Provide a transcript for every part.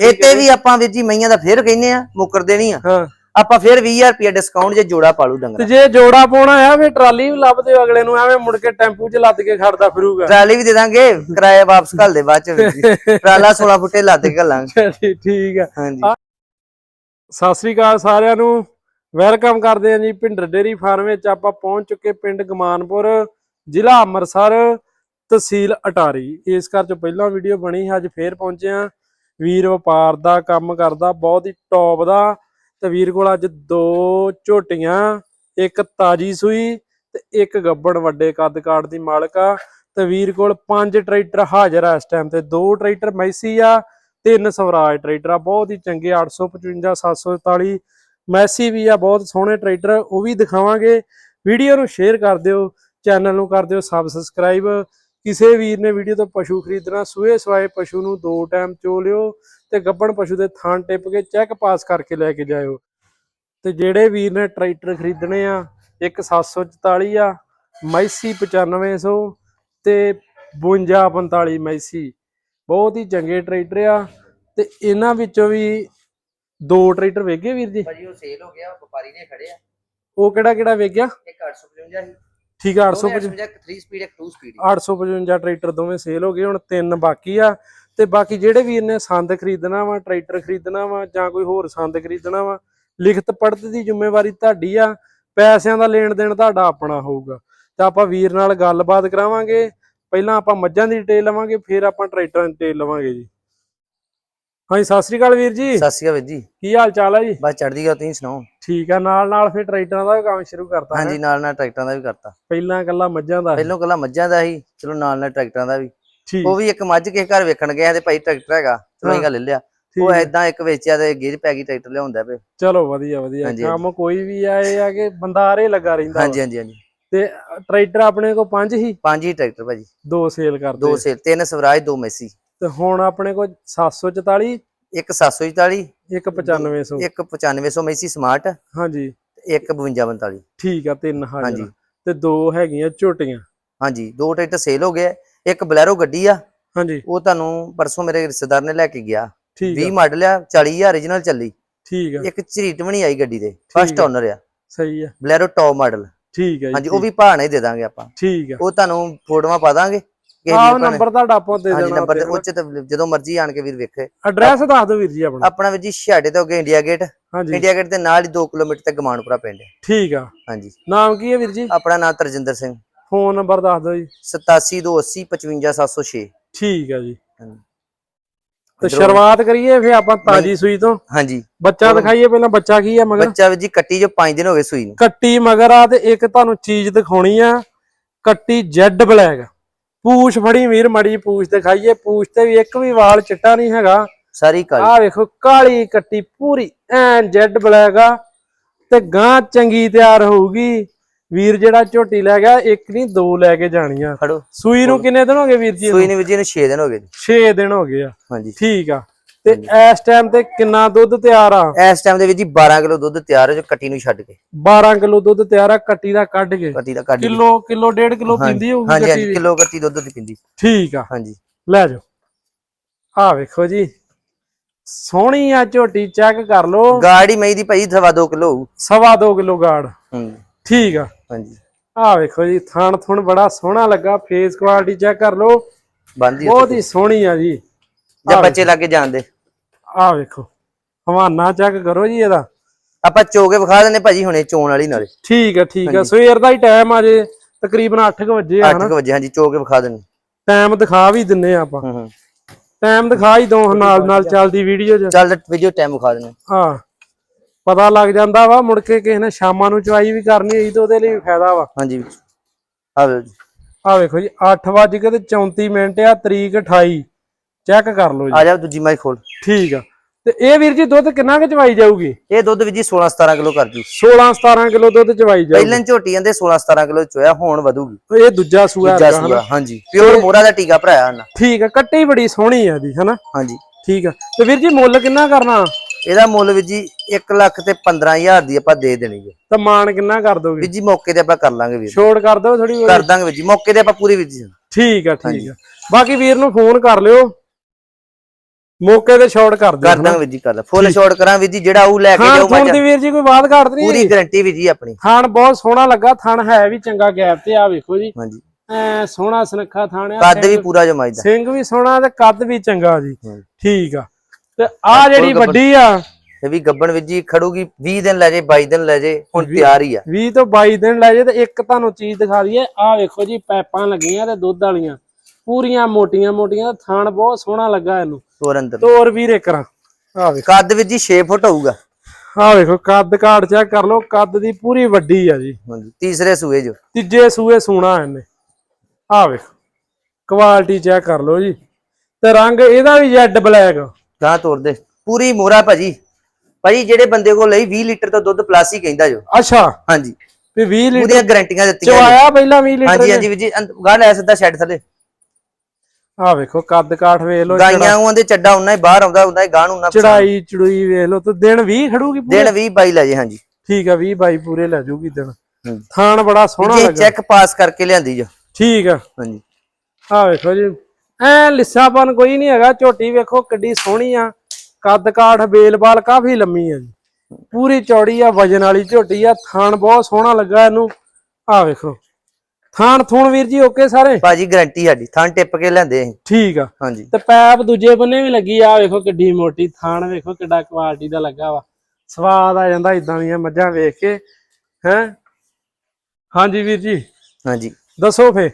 ਇੱਥੇ ਵੀ ਆਪਾਂ ਵੀਰ ਜੀ ਮਈਆਂ ਦਾ ਫੇਰ ਕਹਿੰਨੇ ਆ ਮੁੱਕਰਦੇ ਨਹੀਂ ਆ। ਹਾਂ। ਆਪਾਂ ਫੇਰ 20000 ਰੁਪਏ ਡਿਸਕਾਊਂਟ ਜੇ ਜੋੜਾ ਪਾਲੂ ਤੇ ਡੰਗਰ ਜੇ ਜੋੜਾ ਪਾਉਣਾ ਆ ਫੇ ਟਰਾਲੀ ਵੀ ਲੱਭ ਦਿਓ ਅਗਲੇ ਨੂੰ ਐਵੇਂ ਮੁੜ ਕੇ ਟੈਂਪੂ 'ਚ ਲੱਦ ਕੇ ਖੜਦਾ ਫਿਰੂਗਾ। ਟਰਾਲੀ ਵੀ ਦੇ ਦਾਂਗੇ ਕਿਰਾਇਆ ਵਾਪਸ ਘੱਲ ਦੇ ਬਾਅਦ ਚ ਟਰਾਲਾ 16 ਫੁੱਟੇ ਲੱਦ ਕੇ ਘੱਲਾਂਗੇ। ਠੀਕ ਆ। ਹਾਂਜੀ। ਸਤਿ ਸ੍ਰੀ ਅਕਾਲ ਸਾਰਿਆਂ ਨੂੰ। ਵੈਲਕਮ ਕਰਦੇ ਹਾਂ ਜੀ ਭਿੰਡਰ ਡੇਰੀ ਫਾਰਮ ਵਿੱਚ। ਆਪਾਂ ਪਹੁੰਚ ਚੁੱਕੇ ਪਿੰਡ ਗਮਾਨਪੁਰ ਜ਼ਿਲ੍ਹਾ ਅੰਮ੍ਰਿਤਸਰ ਤਹਿਸੀਲ ਅਟਾਰੀ। ਇਸ ਘਰ ਚ ਪਹਿਲਾਂ ਵੀਡੀਓ ਬਣੀ ਅੱਜ ਫੇਰ ਪਹੁੰਚੇ ਆ। ਵੀਰ ਵਪਾਰ ਦਾ ਕੰਮ ਕਰਦਾ, ਬਹੁਤ ਹੀ ਟੌਪ ਦਾ। ਤੇ ਵੀਰ ਕੋਲ ਅੱਜ ਦੋ ਝੋਟੀਆਂ, ਇੱਕ ਤਾਜੀ ਸੂਈ ਤੇ ਇੱਕ ਗੱਬੜ ਵੱਡੇ ਕੱਦ ਕਾਠ ਦੀ ਮਾਲਕ ਆ। ਤੇ ਵੀਰ ਕੋਲ ਪੰਜ ਟਰੈਕਟਰ ਹਾਜ਼ਰ ਆ ਇਸ ਟਾਈਮ ਤੇ। ਦੋ ਟਰੈਕਟਰ ਮੈਸੀ ਆ, ਤਿੰਨ ਸਵਰਾਜ ਟਰੈਕਟਰ ਆ। ਬਹੁਤ ਹੀ ਚੰਗੇ 855 744 ਮੈਸੀ ਵੀ ਆ, ਬਹੁਤ ਸੋਹਣੇ ਟਰੈਕਟਰ। ਉਹ ਵੀ ਦਿਖਾਵਾਂਗੇ। ਵੀਡੀਓ ਨੂੰ ਸ਼ੇਅਰ ਕਰ ਦਿਓ ਚੈਨਲ ਨੂੰ ਕਰ ਦਿਓ, ਸਬਸਕ੍ਰਾਈਬ ਕਿਸੇ ਵੀਰ ਨੇ ਵੀਡੀਓ ਤੋਂ ਪਸ਼ੂ ਖਰੀਦਣਾ ਸੂਏ ਸਵਾਏ ਪਸ਼ੂ ਨੂੰ ਦੋ ਟਾਈਮ ਚੋ ਲਿਓ ਤੇ ਗੱਬਣ ਪਸ਼ੂ ਦੇ ਥਾਂ ਟਿਪ ਕੇ ਚੈੱਕ ਪਾਸ ਕਰਕੇ ਲੈ ਕੇ ਜਾਇਓ। ਤੇ ਜਿਹੜੇ ਵੀਰ ਨੇ ਟਰੈਕਟਰ ਖਰੀਦਣੇ ਆ ਇੱਕ 744 ਆ ਮੈਸੀ 9500 ਤੇ 5245 ਮੈਸੀ। ਬਹੁਤ ਹੀ ਚੰਗੇ ਟਰੈਕਟਰ ਆ ਤੇ ਇਹਨਾਂ ਵਿੱਚੋਂ ਵੀ ਦੋ ਟਰੈਕਟਰ ਵੇਗੇ ਵੀਰ ਜੀ? ਭਾਜੀ ਉਹ ਸੇਲ ਹੋ ਗਿਆ ਵਪਾਰੀ ਨੇ ਖੜੇ ਆ। ਉਹ ਕਿਹੜਾ ਕਿਹੜਾ ਵੇਗਿਆ ਇੱਕ 855 ਸੀ। ਠੀਕ ਆ 855 855 3 ਸਪੀਡ ਇੱਕ 2 ਸਪੀਡ 855 ਟਰੈਕਟਰ ਦੋਵੇਂ ਸੇਲ ਹੋ ਗਏ ਹੁਣ ਤਿੰਨ ਬਾਕੀ ਆ। ਤੇ ਬਾਕੀ ਜਿਹੜੇ ਵੀਰ ਨੇ ਸੰਦ ਖਰੀਦਣਾ ਵਾ ਟਰੈਕਟਰ ਖਰੀਦਣਾ ਵਾ ਜਾਂ ਕੋਈ ਹੋਰ ਸੰਦ ਖਰੀਦਣਾ ਵਾ ਲਿਖਤ ਪੜਤ ਦੀ ਜ਼ਿੰਮੇਵਾਰੀ ਤੁਹਾਡੀ ਆ। ਪੈਸਿਆਂ ਦਾ ਲੈਣ ਦੇਣ ਤੁਹਾਡਾ ਆਪਣਾ ਹੋਊਗਾ। ਤਾਂ ਆਪਾਂ ਵੀਰ ਨਾਲ ਗੱਲਬਾਤ ਕਰਾਵਾਂਗੇ। ਪਹਿਲਾਂ ਆਪਾਂ ਮੱਝਾਂ ਦੀ ਡਿਟੇਲ ਲਵਾਂਗੇ ਫਿਰ ਆਪਾਂ ਟਰੈਕਟਰਾਂ ਦੀ ਡਿਟੇਲ ਲਵਾਂਗੇ ਜੀ। ਹਾਂਜੀ ਸਤਿ ਸ੍ਰੀ ਅਕਾਲ ਵੀਰ ਜੀ। ਸਤਿ ਸ਼੍ਰੀ ਅਕਾਲ ਵੀਰ ਜੀ। ਕੀ ਹਾਲ ਚਾਲ ਹੈ ਜੀ? ਬਸ ਚੜਦੀ ਗਿਆ ਤੁਸੀਂ ਸੁਣਾਓ? ਠੀਕ ਆ ਨਾਲ ਨਾਲ ਫਿਰ ਟਰੈਕਟਰਾਂ ਦਾ ਵੀ ਕੰਮ ਸ਼ੁਰੂ ਕਰਤਾ? ਹਾਂਜੀ ਨਾਲ ਨਾਲ ਟਰੈਕਟਰਾਂ ਦਾ ਵੀ ਕਰਤਾ। ਪਹਿਲਾਂ ਕੱਲਾ ਮੱਝਾਂ ਦਾ। ਪਹਿਲੋਂ ਕੱਲਾ ਮੱਝਾਂ ਦਾ ਸੀ ਚਲੋ ਨਾਲ ਨਾਲ ਟਰੈਕਟਰਾਂ ਦਾ ਵੀ। ਠੀਕ। ਉਹ ਵੀ ਇੱਕ ਮੱਝ ਕਿਸੇ ਘਰ ਵੇਖਣ ਗਿਆ ਤੇ ਭਾਈ ਟਰੈਕਟਰ ਹੈਗਾ ਚਲੋ ਅਸੀਂ ਲੈ ਲਿਆ। ਉਹ। ਐਦਾਂ ਇੱਕ ਵੇਚਿਆ ਤੇ ਗਿਰ ਪੈ ਗਈ ਟਰੈਕਟਰ ਲਿਆਉਂਦਾ ਪਏ ਚਲੋ ਵਧੀਆ ਵਧੀਆ। ਕੰਮ ਕੋਈ ਵੀ ਆ ਇਹ ਆ ਕਿ ਬੰਦਾ ਆਰੇ ਲੱਗਾ ਰਹਿੰਦਾ ਹਾਂਜੀ ਹਾਂਜੀ ਹਾਂਜੀ। ਤੇ ਟਰੈਕਟਰ ਆਪਣੇ ਕੋਲ ਪੰਜ ਹੀ? ਪੰਜ ਹੀ ਟਰੈਕਟਰ ਭਾਜੀ। ਦੋ ਸੇਲ ਕਰਦੇ। ਦੋ ਸੇਲ ਤਿੰਨ ਸਵਰਾਜ ਦੋ ਮੈਸੀ। ਤੇ ਹੁਣ ਆਪਣੇ ਕੋਲ 744 ਇੱਕ 744 ਇੱਕ 9500 ਇੱਕ 9500 ਮੈਸੀ ਸਮਾਰਟ ਹਾਂਜੀ। ਇੱਕ 5242 ਠੀਕ ਆ ਤਿੰਨ ਹਾਂਜੀ। ਤੇ ਦੋ ਹੈਗੀਆਂ ਝੋਟੀਆਂ। ਹਾਂਜੀ ਦੋ ਟਰੈਕਟਰ ਸੇਲ ਹੋ ਗਏ ਇੱਕ ਬਲੈਰੋ ਗੱਡੀ ਆ। ਹਾਂਜੀ। ਉਹ ਤੁਹਾਨੂੰ ਪਰਸੋਂ ਮੇਰੇ ਰਿਸ਼ਤੇਦਾਰ ਨੇ ਲੈ ਕੇ ਗਿਆ। ਠੀਕ 20 ਆ ਮਾਡਲ ਆ 40000 origignal ਚੱਲੀ। ਠੀਕ ਆ। ਇੱਕ ਝਰੀਟ ਵੀ ਨਹੀਂ ਆਈ ਗੱਡੀ ਦੇ। ਫਸਟ। ਓਨਰ ਆ। ਸਹੀ ਆ। ਬਲੈਰੋ ਟੌਪ ਮਾਡਲ ਠੀਕ ਆ ਹਾਂਜੀ ਉਹ ਵੀ ਭਾਅ ਨਾਲ ਹੀ ਦੇ ਦਾਂਗੇ ਆਪਾਂ। ਠੀਕ ਆ। ਉਹ ਤੁਹਾਨੂੰ ਫੋਟੋਆਂ ਪਾ ਦਾਂਗੇ। ਕਿਸੇ ਆਹ ਵੀਰ ਨੰਬਰ ਤੁਹਾਡਾ ਆਪਾਂ ਦੇ ਹਾਂਜੀ ਦੇਣਾ ਨੰਬਰ ਤੇ ਉਹ ਚ ਤੇ ਜਦੋਂ ਮਰਜ਼ੀ ਆਣ ਕੇ ਵੀਰ ਵੇਖੇ। ਐਡਰੈਸ ਦੱਸ ਦਿਓ ਵੀਰ ਜੀ ਆਪਣਾ। ਆਪਣਾ ਵੀਰ ਜੀ ਛਾੜੇ ਤੋਂ ਅੱਗੇ ਇੰਡੀਆ ਗੇਟ ਹਾਂਜੀ। ਇੰਡੀਆ ਗੇਟ ਦੇ ਨਾਲ ਹੀ 2 ਕਿਲੋਮੀਟਰ ਤੇ ਗਮਾਨਪੁਰਾ ਪਿੰਡ ਹੈ। ਠੀਕ ਆ। ਹਾਂਜੀ। ਨਾਮ ਕੀ ਹੈ ਵੀਰ ਜੀ? ਆਪਣਾ ਨਾਮ ਤਰਜਿੰਦਰ ਸਿੰਘ। ਫੋਨ ਨੰਬਰ ਦੱਸ ਦਿਓ ਜੀ। 8728 55706 ਠੀਕ ਆ ਜੀ। ਹਾਂਜੀ। ਤੇ ਸ਼ੁਰੂਆਤ ਕਰੀਏ ਫਿਰ ਆਪਾਂ ਤਾਜੀ ਸੂਈ ਤੋਂ? ਹਾਂਜੀ। ਬੱਚਾ ਦਿਖਾਈਏ ਪਹਿਲਾਂ ਬੱਚਾ ਕੀ ਆ ਮਗਰ? ਬੱਚਾ ਵੀਰ ਜੀ ਕੱਟੀ ਜੋ 5 ਦਿਨ ਹੋ ਗਏ ਸੂਈ ਨੂੰ। ਕੱਟੀ ਮਗਰ ਆ ਤੇ ਇੱਕ ਤੁਹਾਨੂੰ ਚੀਜ਼ ਦਿਖਾਉਣੀ ਆ। ਕੱਟੀ ਜੈਡ ਬਲੈਕ ਪੂਛ ਫੜੀ ਵੀਰ ਮੜੀ ਪੂਛ ਦਿਖਾਈਏ। ਪੂਛ ਤੇ ਵੀ ਇੱਕ ਵੀ ਵਾਲ ਚਿੱਟਾ ਨਹੀਂ ਹੈਗਾ। ਸਾਰੀ ਕਾਲੀ। ਆਹ ਵੇਖੋ ਕਾਲੀ ਕੱਟੀ ਪੂਰੀ ਐਨ ਜੈਡ ਬਲੈਕ ਆ। ਤੇ ਗਾਂ ਚੰਗੀ ਤਿਆਰ ਹੋਊਗੀ। ਵੀਰ ਜਿਹੜਾ ਝੋਟੀ ਲੈ ਗਿਆ ਇੱਕ ਨਹੀਂ ਦੋ ਲੈ ਕੇ ਜਾਣੀਆਂ। ਖੜੋ। ਸੂਈ ਨੂੰ ਕਿੰਨੇ ਦਿਨ ਹੋ ਗਏ ਵੀਰ ਜੀ ਸੂਈ ਨੂੰ ਵੀਰ ਜੀ ਨੂੰ 6 ਦਿਨ ਹੋ ਗਏ। ਜੀ 6 ਦਿਨ ਹੋ ਗਏ ਆ। ਹਾਂਜੀ। ਠੀਕ ਆ। ਤੇ ਇਸ ਟਾਈਮ ਤੇ ਕਿੰਨਾ ਦੁੱਧ ਤਿਆਰ ਆ? ਇਸ ਟਾਈਮ ਦੇ ਵਿੱਚ ਜੀ 12 ਕਿਲੋ ਦੁੱਧ ਤਿਆਰ ਹੋ ਜੋ ਕੱਟੀ ਨੂੰ ਛੱਡ ਕੇ। 12 ਕਿਲੋ ਦੁੱਧ ਤਿਆਰ ਆ ਕੱਟੀ ਦਾ ਕੱਢ ਕੇ। ਕੱਟੀ ਦਾ ਕੱਢ ਕਿਲੋ ਕਿਲੋ ਡੇਢ ਕਿਲੋ ਪੀਂਦੀ ਹੋਊਗੀ ਹਾਂਜੀ ਕੱਟੀ ਹਾਂਜੀ ਕਿਲੋ ਕੱਟੀ ਦੁੱਧ ਦੀ ਪਿੰਦੀ। ਠੀਕ ਆ। ਹਾਂਜੀ। ਲੈ ਜਾਓ। ਆ ਵੇਖੋ ਜੀ। ਸੋਹਣੀ ਆ ਝੋਟੀ ਚੈੱਕ ਕਰ ਲਓ। ਗਾੜੀ ਮਈ ਦੀ ਭਾਈ ਸਵਾ 2 ਕਿਲੋ ਹੋਊ। ਸਵਾ ਦੋ ਕਿਲੋ ਗਾੜ। ਹੂੰ। ਠੀਕ ਆ। ਹਾਂਜੀ। ਆ ਵੇਖੋ ਜੀ ਥਣ ਥੁਣ ਬੜਾ ਸੋਹਣਾ ਲੱਗਾ। ਫੇਸ ਕੁਆਲਿਟੀ ਚੈੱਕ ਕਰ ਬੰਦੀ ਬਹੁਤ ਹੀ ਸੋਹਣੀ ਆ ਜੀ। ਜਾਂ ਬੱਚੇ ਲੱਗੇ ਜਾਂਦੇ ਆ ਵੇਖੋ। ਹਵਾਨਾ ਚੈੱਕ ਕਰੋ ਜੀ ਇਹਦਾ। ਆਪਾਂ ਚੋਗੇ ਵਿਖਾ ਦਿੰਦੇ ਭਾਜੀ ਹੁਣੇ ਚੋਣ ਵਾਲੀ ਨਾਲੇ। ਠੀਕ ਆ ਠੀਕ ਆ। ਸਵੇਰ ਦਾ ਹੀ ਟਾਈਮ ਆ ਜੇ ਤਕਰੀਬਨ 8 ਵਜੇ ਆ 8 ਵਜੇ ਹਾਂਜੀ ਚੋਗੇ ਵਿਖਾ ਦਿੰਦੇ ਟਾਈਮ ਦਿਖਾ ਵੀ ਦਿੰਨੇ ਆ ਆਪਾਂ। ਹੂੰ ਹੂੰ। ਟਾਈਮ ਦਿਖਾ ਹੀ ਦੋ ਨਾਲ ਨਾਲ ਚੱਲਦੀ ਵੀਡੀਓ 'ਚ। ਚੱਲ ਵੀਡੀਓ ਟਾਈਮ ਵਿਖਾ ਦਿੰਦੇ ਹਾਂ। ਪਤਾ ਲੱਗ ਜਾਂਦਾ ਵਾ ਮੁੜ ਕੇ ਕਿਸੇ ਨੇ ਸ਼ਾਮਾਂ ਨੂੰ ਚਵਾਈ ਵੀ ਕਰਨੀ ਹੋਈ ਤਾਂ ਉਹਦੇ ਲਈ ਫਾਇਦਾ ਵਾ। ਹਾਂਜੀ। ਆ ਵੇਖੋ ਜੀ 8 ਵਜ ਤੇ 34 ਮਿੰਟ ਆ ਤਰੀਕ 28 ਚੈੱਕ ਕਰ ਲਓ ਜੀ ਆ ਜਾ। ਦੂਜੀ ਮਾਈ ਖੋਲ। ਠੀਕ ਆ। ਤੇ ਇਹ ਵੀਰ ਜੀ ਦੁੱਧ ਕਿੰਨਾ ਕੁ ਚਵਾਈ ਜਾਊਗੀ? ਇਹ ਦੁੱਧ ਵੀ ਜੀ 16 17 ਕਿਲੋ ਕਰ ਜੂ। 16 17 ਕਿਲੋ ਦੁੱਧ ਚਵਾਈ ਜਾਊਗੀ। ਪਹਿਲਾਂ ਝੋਟੀ ਜਾਂਦੇ 16 17 ਕਿਲੋ ਚੋਇਆ ਹੁਣ ਵਧੂਗੀ। ਇਹ ਦੂਜਾ ਸੂਆ ਦੂਜਾ ਹੈਗਾ ਹਨਾ? ਹਾਂਜੀ। ਪਿਓਰ ਮੋਰਾ ਦਾ ਟੀਕਾ ਭਰਾਇਆ ਹਨ ਠੀਕ ਆ ਕੱਟੀ ਬੜੀ ਸੋਹਣੀ ਆ ਦੀ ਹਨਾ? ਹਾਂਜੀ। ਠੀਕ ਆ। ਤੇ ਵੀਰ ਜੀ ਮੁੱਲ ਕਿੰਨਾ ਕਰਨਾ? ਇਹਦਾ ਮੁੱਲ ਵੀ ਜੀ 1 ਲੱਖ ਤੇ 15000 ਦੀ ਆਪਾਂ ਦੇ ਦੇਣੀ ਜੀ ਤਾਂ ਮਾਨ ਕਿੰਨਾ ਕਰ ਦੋਗੇ? ਵੀ ਜੀ ਮੌਕੇ ਤੇ ਆਪਾਂ ਕਰ ਲਾਂਗੇ ਵੀਰ ਛੋੜ ਕਰ ਦਿਓ ਥੋੜੀ ਕਰ ਦਾਂਗੇ ਵੀਰ ਜੀ। ਮੌਕੇ ਤੇ ਆਪਾਂ ਪੂਰੀ ਵੀਰ ਜੀ। ਠੀਕ ਆ ਠੀਕ ਆ। ਬਾਕੀ ਵੀਰ ਨੂੰ ਫੋਨ ਕਰ ਲਿਓ। ਮੌਕੇ ਤੇ ਸ਼ਾਰਟ ਕਰ ਦਿਓ ਕਰ ਦਾਂਗੇ ਵੀਰ ਜੀ ਕਰ ਫੁੱਲ ਸ਼ਾਟ ਕਰਾਂ ਵੀਰ ਜੀ ਜਿਹੜਾ ਉਹ ਲੈ ਕੇ ਜਾਓ ਮੱਝ ਦੀ ਵੀਰ ਜੀ ਕੋਈ ਬਾਤ ਘਾਟ ਨਹੀਂ ਪੂਰੀ ਗਾਰੰਟੀ ਵੀਰ ਜੀ ਆਪਣੀ। ਥਣ ਬਹੁਤ ਸੋਹਣਾ ਲੱਗਾ ਥਣ ਹੈ ਵੀ ਚੰਗਾ ਗੈਪ ਤੇ ਆ ਵੇਖੋ ਜੀ। ਹਾਂਜੀ। ਐ ਸੋਹਣਾ ਸੁਨੱਖਾ ਥਣ ਆ ਕੱਦ ਵੀ ਪੂਰਾ ਜੋ ਮੱਝ ਦਾ। ਸਿੰਘ ਵੀ ਸੋਹਣਾ ਤੇ ਕੱਦ ਵੀ ਚੰਗਾ ਜੀ। ਠੀਕ ਆ। ਤੇ ਆ ਜਿਹੜੀ। ਵੱਡੀ ਆ। ਇਹ ਵੀ ਗੱਬਣ ਵੀਰ ਜੀ ਖੜੂਗੀ 20 ਦਿਨ ਲੈ ਜੇ 22 ਦਿਨ ਲੈ ਜੇ ਹੁਣ ਤਿਆਰ ਹੀ ਆ। 20 ਤੋਂ 22 ਦਿਨ ਲੈ ਜੇ ਤੇ ਇੱਕ ਤੁਹਾਨੂੰ ਚੀਜ਼ ਦਿਖਾ ਦਈਏ। ਆ ਵੇਖੋ ਜੀ ਪੈਪਾਂ ਲੱਗੀਆਂ ਤੇ ਦੁੱਧ ਵਾਲੀਆਂ। ਪੂਰੀਆਂ ਮੋਟੀਆਂ ਮੋਟੀਆਂ ਥਣ ਬਹੁਤ ਸੋਹਣਾ ਲੱਗਾ ਇਹਨੂੰ। ਤੋਰ ਅੰਦਰ ਤੋਰ ਵੀਰੇ ਕਰਾਂ। ਆ ਵੇਖੋ। ਕੱਦ ਵੀਰ ਜੀ 6 ਫੁੱਟ ਹੋਊਗਾ। ਆ ਵੇਖੋ ਕੱਦ ਕਾਠ ਚੈੱਕ ਕਰ ਲਓ ਕੱਦ ਦੀ ਪੂਰੀ ਵੱਡੀ ਆ ਜੀ। ਹਾਂਜੀ ਤੀਸਰੇ ਸੂਏ ਜੋ। ਤੀਜੇ ਸੂਏ ਸੂਣਾ ਇਹਨੇ। ਆ ਵੇਖੋ ਕੁਆਲਿਟੀ ਚੈੱਕ ਕਰ ਲਓ ਜੀ। ਤੇ ਰੰਗ ਇਹਦਾ ਵੀ ਜੈਡ ਬਲੈਕ ਗਾਂ ਤੋਰ ਦੇ। ਪੂਰੀ ਮੋਰਾ ਭਾਜੀ। ਭਾਜੀ ਜਿਹੜੇ ਬੰਦੇ ਕੋਲ ਲਈ 20 ਲੀਟਰ ਤੋਂ ਦੁੱਧ ਪਲੱਸ ਹੀ ਕਹਿੰਦਾ ਜੋ। ਅੱਛਾ। ਹਾਂਜੀ। ਵੀ 20 ਲੀਟਰ ਪੂਰੀਆਂ ਗਾਰੰਟੀਆਂ ਦਿੱਤੀਆਂ। ਚਵਾਇਆ ਪਹਿਲਾਂ 20 ਲੀਟਰ ਹਾਂਜੀ ਹਾਂਜੀ ਵੀਰ ਜੀ ਗਾਂ ਲੈ ਸਿੱਧਾ ਛੱਡ ਥੱਲੇ। ਆ ਵੇਖੋ ਕੱਦ ਕਾਠ ਵੇਖ ਲਓ ਗਾਈਆਂ ਉਹਨਾਂ ਦੇ ਚੱਡਾ ਉਹਨਾਂ ਹੀ ਬਾਹਰ ਆਉਂਦਾ ਉਹਨਾਂ ਹੀ ਗਾਂ ਨੂੰ ਨਾ ਚੜਾਈ ਚੜੂਈ ਵੇਖ ਲਓ ਤੇ ਦਿਨ 20 ਖੜੂਗੀ ਪੂਰੇ? ਦਿਨ 20 22 ਲੈ ਜੇ ਹਾਂਜੀ। ਠੀਕ ਆ 20 22 ਪੂਰੇ ਲੈ ਜੂਗੀ ਦਿਨ। ਥਾਣ ਬੜਾ ਸੋਹਣਾ ਜੀ ਲੱਗਾ। ਚੈੱਕ ਪਾਸ ਕਰਕੇ ਲਿਆਂਦੀ ਜੋ। ਠੀਕ ਆ। ਹਾਂਜੀ। ਆ ਵੇਖੋ ਜੀ ਐ ਲਿੱਸਾਪਨ ਕੋਈ ਨਹੀਂ ਹੈਗਾ ਝੋਟੀ ਵੇਖੋ ਕਿੱਡੀ ਸੋਹਣੀ ਆ। ਕੱਦ ਕਾਠ ਬੇਲਬਾਲ ਕਾਫੀ ਲੰਮੀ ਆ ਜੀ। ਪੂਰੀ ਚੌੜੀ ਆ ਵਜਨ ਵਾਲੀ ਝੋਟੀ ਆ ਥਾਣ ਬਹੁਤ ਸੋਹਣਾ ਲੱਗਾ ਇਹਨੂੰ। ਆ ਵੇਖੋ। ਥਾਣ ਥੂਣ ਵੀਰ ਜੀ ਓਕੇ ਸਾਰੇ? ਭਾਜੀ ਗਾਰੰਟੀ ਸਾਡੀ ਥਾਂ ਟਿੱਪ ਕੇ ਲਿਆਂਦੇ ਅਸੀਂ। ਠੀਕ ਆ। ਹਾਂਜੀ। ਤੇ ਪੈਪ ਦੂਜੇ ਬੰਨੇ ਵੀ ਲੱਗੀ ਆ ਵੇਖੋ ਕਿੱਡੀ ਮੋਟੀ ਥਾਣ ਵੇਖੋ ਕਿੱਡਾ ਕੁਆਲਿਟੀ ਦਾ ਲੱਗਾ ਵਾ। ਸਵਾਦ ਆ ਜਾਂਦਾ ਇਦਾਂ ਦੀਆਂ ਮੱਝਾਂ ਵੇਖ ਕੇ ਹੈ? ਹਾਂਜੀ ਵੀਰ ਜੀ। ਹਾਂਜੀ। ਦੱਸੋ ਫੇ।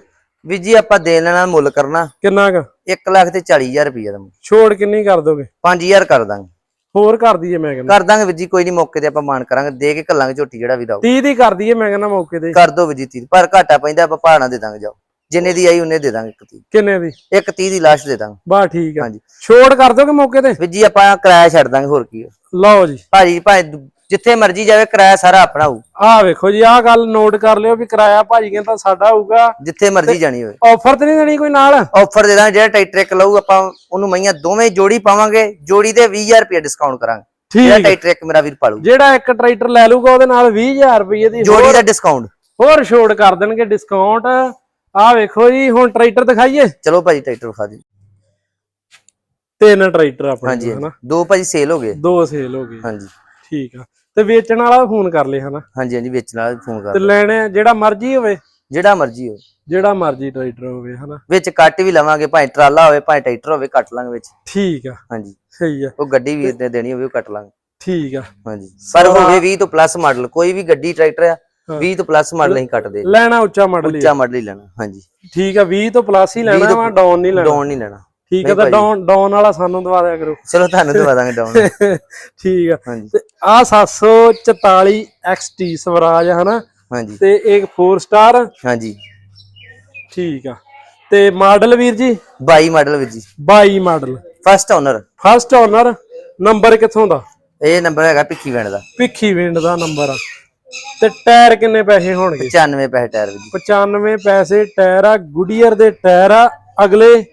ਵੀਰ ਜੀ ਆਪਾਂ ਦੇਣ ਲੈਣਾ ਮੁੱਲ ਕਰਨਾ। ਕਿੰਨਾ ਕ? 1 ਲੱਖ ਤੇ 40000 ਰੁਪਏ ਦਾ ਛੋੜ ਕਿੰਨੀ ਕਰ ਦੋਗੇ? 5000 ਕਰ ਦਾਂਗੇ। ਹੋਰ ਕਰ ਦਈਏ ਮੈਂ ਕਹਿੰਦਾ। ਕਰ ਦਾਂਗੇ ਵੀਰ ਜੀ ਕੋਈ ਨਹੀਂ ਮੌਕੇ ਤੇ ਆਪਾਂ ਮਾਨ ਕਰਾਂਗੇ। ਦੇ ਕੇ ਕੱਲਾਂਗੇ ਝੋਟੀ ਜਿਹੜਾ ਵੀ ਰਾਉ 30 ਦੀ ਕਰ ਦਈਏ ਮੈਂ ਕਹਿੰਦਾ ਮੌਕੇ ਤੇ। ਕਰ ਦੋ ਵੀਰ ਜੀ ਤੀਹ ਪਰ ਘਾਟਾ ਪੈਂਦਾ ਆਪਾਂ ਪਹਾੜਾਂ ਦੇ ਦਾਂਗੇ ਜਾਓ। ਜਿੰਨੇ ਦੀ ਆਈ ਉਹਨੇ ਦੇ ਦਾਂਗੇ ਇੱਕ ਤੀਹ। ਕਿੰਨੇ ਦੀ? ਇੱਕ 30 ਦੀ ਲਾਸ਼ ਦੇ ਦਾਂਗੇ। ਬਾ ਠੀਕ ਆ। ਹਾਂਜੀ। ਛੋੜ ਕਰ ਦੋਗੇ ਮੌਕੇ ਤੇ? ਵੀਰ ਜੀ ਆਪਾਂ ਕਿਰਾਇਆ ਛੱਡ ਦਾਂਗੇ ਹੋਰ ਕੀ। ਲਓ ਜੀ। ਭਾਜੀ ਭਾਵੇਂ ਜਿੱਥੇ ਮਰਜ਼ੀ ਜਾਵੇ ਕਿਰਾਇਆ ਸਾਰਾ ਆਪਣਾ ਹੋਊ। ਆਹ ਵੇਖੋ ਜੀ ਆਹ ਗੱਲ ਨੋਟ ਕਰ ਲਿਓ ਵੀ ਕਿਰਾਇਆ ਭਾਜੀ ਕਹਿੰਦਾ ਸਾਡਾ ਹੋਊਗਾ। ਜਿੱਥੇ ਮਰਜ਼ੀ ਜਾਣੀ ਹੋਵੇ। ਆਫਰ ਤੇ ਨਹੀਂ ਦੇਣੀ ਕੋਈ ਨਾਲ? ਆਫਰ ਦੇ ਦਾਂਗੇ ਜਿਹੜਾ ਟਰੈਕਟਰ ਇੱਕ ਲਊ ਆਪਾਂ ਉਹਨੂੰ ਮਈਆਂ ਦੋਵੇਂ ਜੋੜੀ ਪਾਵਾਂਗੇ ਜੋੜੀ ਦੇ 20000 ਰੁਪਏ ਡਿਸਕਾਊਂਟ ਕਰਾਂਗੇ। ਜਿਹੜਾ ਟਰੈਕਟਰ ਇੱਕ ਮੇਰਾ ਵੀਰ ਪਾਲੂ। ਜਿਹੜਾ ਇੱਕ ਟਰੈਕਟਰ ਲੈ ਲੂਗਾ ਉਹਦੇ ਨਾਲ 20000 ਰੁਪਏ ਦੀ ਜੋੜੀ ਦਾ ਡਿਸਕਾਊਂਟ ਹੋਰ ਛੋੜ ਕਰ ਦੇਣਗੇ ਡਿਸਕਾਊਂਟ ਆਹ ਵੇਖੋ ਜੀ ਹੁਣ ਟਰੈਕਟਰ ਦਿਖਾਈਏ। ਚਲੋ ਭਾਜੀ ਟਰੈਕਟਰ ਵਿਖਾ ਦਿਓ। ਤਿੰਨ ਟਰੈਕਟਰ ਆਪਣੇ ਹਾਂਜੀ। ਦੋ ਭਾਜੀ ਸੇਲ ਹੋ ਗਏ। ਦੋ ਸੇਲ ਹੋ ਗਏ। ਹਾਂਜੀ। ਠੀਕ ਆ। ਤੇ ਵੇਚਣ ਵਾਲਾ ਫੋਨ ਕਰ ਲਿਆ ਹਨਾ। ਹਾਂਜੀ ਹਾਂਜੀ ਵੇਚਣ ਵਾਲਾ ਫੋਨ ਕਰ ਤੇ। ਲੈਣੇ ਜਿਹੜਾ ਮਰਜ਼ੀ ਹੋਵੇ। ਜਿਹੜਾ ਮਰਜ਼ੀ ਹੋਵੇ। ਜਿਹੜਾ ਮਰਜ਼ੀ ਟਰੈਕਟਰ ਹੋਵੇ ਹਨਾ। ਵਿੱਚ ਕੱਟ ਵੀ ਲਵਾਂਗੇ ਭਾਵੇਂ ਟਰਾਲਾ ਹੋਵੇ ਭਾਵੇਂ ਟਰੈਕਟਰ ਹੋਵੇ ਕੱਟ ਲਾਂਗੇ ਵਿੱਚ। ਠੀਕ ਆ। ਹਾਂਜੀ। ਸਹੀ ਆ। ਉਹ ਗੱਡੀ ਵੀਰ ਨੇ ਦੇਣੀ ਹੋਵੇ ਉਹ ਕੱਟ ਲਾਂਗੇ। ਠੀਕ ਆ। ਹਾਂਜੀ। ਪਰ ਹੋਵੇ 20 ਤੋਂ ਪਲੱਸ ਮਾਡਲ ਕੋਈ ਵੀ ਗੱਡੀ ਟਰੈਕਟਰ ਆ 20 ਤੋਂ ਪਲੱਸ ਮਾਡਲ ਨਹੀਂ ਕੱਟਦੇ ਲੈਣਾ ਉੱਚਾ ਮਾਡਲ ਹੀ। ਉੱਚਾ ਮਾਡਲ ਹੀ ਲੈਣਾ ਹਾਂਜੀ। ਠੀਕ ਆ 20 ਤੋਂ ਪਲੱਸ ਹੀ ਲੈਣਾ ਵਾ ਡਾਊਨ ਨਹੀਂ ਲੈਣਾ। ਡਾਊਨ ਨਹੀਂ ਲੈਣਾ। ਠੀਕ ਆ ਤਾਂ ਡਾਊਨ ਡਾਊਨ ਵਾਲਾ ਸਾਨੂੰ ਦਵਾ ਦਿਆ ਕਰੋ। ਚਲੋ ਤੁਹਾਨੂੰ ਦਵਾ ਦਾਂਗੇ ਡਾਊਨ ਠੀਕ ਆ। ਹਾਂਜੀ। ਤੇ ਆ 744 XT ਸਵਰਾਜ ਹਨਾ? ਹਾਂਜੀ। ਤੇ ਇੱਕ 4 ਸਟਾਰ ਹਾਂਜੀ। ਠੀਕ ਆ। ਤੇ ਮਾਡਲ ਵੀਰ ਜੀ? 22 ਮਾਡਲ ਵਿੱਚ ਜੀ। 22 model. First owner first owner number ਕਿੱਥੋਂ ਦਾ? ਇਹ ਨੰਬਰ ਹੈਗਾ ਭਿੱਖੀ ਵੈਣ ਦਾ। ਭਿੱਖੀ ਵਿੰਡ ਦਾ ਨੰਬਰ ਆ। ਤੇ ਟਾਇਰ ਕਿੰਨੇ ਪੈਸੇ ਹੋਣਗੇ? 95 ਪੈਸੇ ਟਾਇਰ ਵਿੱਚ ਜੀ। 95 ਪੈਸੇ ਟਾਇਰ ਆ। ਗੁਡੀਅਰ ਦੇ ਟਾਇਰ ਆ। ਅਗਲੇ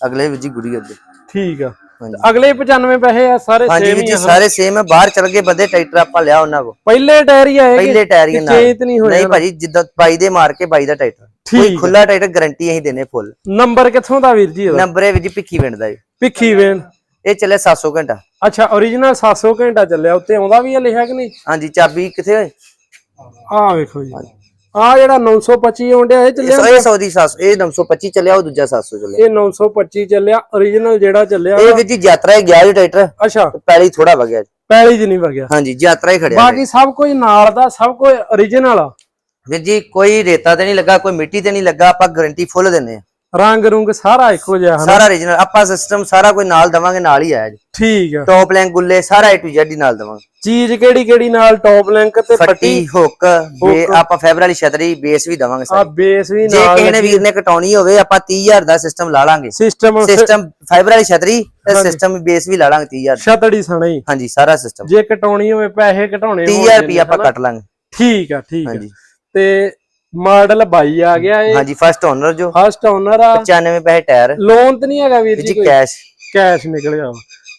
ਅਗਲੇ ਵਿੱਚ ਜੀ ਗੁੜੀ ਅੱਗੇ। ਠੀਕ ਆ। ਹਾਂਜੀ। ਅਗਲੇ 95 ਪੈਸੇ ਆ ਸਾਰੇ ਹਾਂਜੀ ਸੇਮ ਵੀਰ ਹੀ ਜੀ ਆ। ਸਾਰੇ ਸੇਮ ਹੈ ਬਾਹਰ ਚਲ ਗਏ ਬੰਦੇ ਟਰੈਕਟਰ ਆਪਾਂ ਲਿਆ ਉਹਨਾਂ ਕੋ ਪਹਿਲੇ ਟਾਇਰ ਹੀ ਆਏ ਪਹਿਲੇ ਟਾਇਰ ਹੀ ਨਾਲ ਚੇਤ ਨਹੀਂ ਹੋਇਆ ਨਹੀਂ ਭਾਜੀ ਜਿੱਦਾਂ ਬਾਈ ਦੇ ਮਾਰ ਕੇ ਬਾਈ ਦਾ ਟਰੈਕਟਰ। ਕੋਈ ਠੀਕ ਖੁੱਲਾ ਟਰੈਕਟਰ ਗਾਰੰਟੀ ਅਸੀਂ ਦਿੰਨੇ ਫੁੱਲ ਨੰਬਰ ਕਿੱਥੋਂ ਦਾ ਵੀਰ ਜੀ ਇਹਦਾ? ਨੰਬਰ ਹੈ ਵੀਰ ਜੀ ਭਿੱਖੀ ਵੈਣ ਦਾ ਜੀ। ਭਿੱਖੀ ਵਿੰਡ ਇਹ ਚੱਲੇ 700 ਘੰਟਾ। ਅੱਛਾ origignal 700 ਘੰਟਾ ਚੱਲਿਆ। ਉੱਤੇ ਆਉਂਦਾ ਵੀ ਆ ਲਿਖਿਆ ਕਿ ਨਹੀਂ? ਹਾਂਜੀ ਚਾਬੀ ਕਿੱਥੇ ਹੋਏ ਆਹ ਵੇਖੋ ਜੀ। ਆ ਜਿਹੜਾ 925 ਆਉਂਦਿਆ ਇਹ ਚੱਲਿਆ ਇਹ 100 ਦੀ 700 ਇਹ 925 ਚੱਲਿਆ ਉਹ ਦੂਜਾ 700 ਚੱਲਿਆ। ਇਹ 925 ਚੱਲਿਆ origignal ਜਿਹੜਾ ਚੱਲਿਆ ਇਹ ਵੀਰ ਜੀ ਯਾਤਰਾ ਹੀ ਗਿਆ ਜੀ ਟਰੈਕਟਰ। ਅੱਛਾ। ਪਹਿਲੀ ਥੋੜਾ ਵਗਿਆ ਜੀ। ਪੈਲੀ ਚ ਨਹੀਂ ਵਗਿਆ। ਹਾਂਜੀ ਯਾਤਰਾ ਹੀ ਖੜਿਆ ਬਾਕੀ ਸਭ ਕੁਝ ਨਾਲ ਦਾ ਸਭ ਕੁਝ origignal ਆ। ਵੀਰ ਜੀ ਕੋਈ ਰੇਤਾ ਤੇ ਨਹੀਂ ਲੱਗਾ ਕੋਈ ਮਿੱਟੀ ਤੇ ਨਹੀਂ ਲੱਗਾ ਆਪਾਂ ਗਾਰੰਟੀ ਫੁੱਲ ਦਿੰਨੇ ਆ। ਰੰਗ ਰੁੰਗ ਸਾਰਾ ਇੱਕੋ ਜਿਹਾ ਹਨਾ? ਸਾਰਾ ਓਰੀਜਨਲ ਆਪਾਂ ਸਿਸਟਮ ਸਾਰਾ ਕੋਈ ਨਾਲ ਦਵਾਂਗੇ ਨਾਲ ਹੀ ਆਇਆ ਜੀ ਠੀਕ ਆ। ਟੌਪ ਲੈਂਗ ਗੁੱਲੇ ਸਾਰਾ A to Z ਹੀ ਨਾਲ ਦਵਾਂਗੇ। ਚੀਜ਼ ਕਿਹੜੀ ਕਿਹੜੀ ਨਾਲ ਟੌਪ ਲਿੰਕ ਤੇ ਫੱਟੀ ਪੱਟੀ? ਹੁੱਕ ਬੇ ਆਪਾਂ ਫੈਬਰ ਵਾਲੀ ਛਤਰੀ ਬੇਸ ਵੀ ਦਵਾਂਗੇ ਆ ਸਾਰੀ। ਬੇਸ ਵੀ ਜੇ ਨਾਲ ਕਿਸੇ ਨੇ ਵੀਰ ਨੇ ਕਟਾਉਣੀ ਹੋਵੇ ਆਪਾਂ 30000 ਦਾ ਸਿਸਟਮ ਲਾ ਲਾਂਗੇ। ਸਿਸਟਮ ਸਿਸਟਮ ਫਾਈਬਰ ਵਾਲੀ ਛਤਰੀ ਤੇ ਸਿਸਟਮ ਬੇਸ ਵੀ ਲਾ ਲਾਂਗੇ 30000 ਛਤੜੀ ਸਣੀ। ਹਾਂਜੀ ਸਾਰਾ ਸਿਸਟਮ ਜੇ ਕਟਾਉਣੀ ਹੋਵੇ ਪੈਸੇ ਘਟਾਉਣੇ 30000 ਰੁਪਏ ਆਪਾਂ ਕੱਟ ਲਾਂਗੇ। ਠੀਕ ਆ ਠੀਕ ਆ। ਤੇ ਮਾਡਲ 22 ਆ ਗਿਆ ਇਹ। ਹਾਂਜੀ ਫਸਟ ਓਨਰ ਜੋ। ਫਸਟ ਓਨਰ ਆ। 95 ਪੈਸੇ ਟਾਇਰ ਲੋਨ ਤੇ ਨਹੀਂ ਹੈਗਾ ਵੀਰ ਜੀ ਕੋਈ। ਕੈਸ਼ ਕੈਸ਼ ਨਿਕਲਿਆ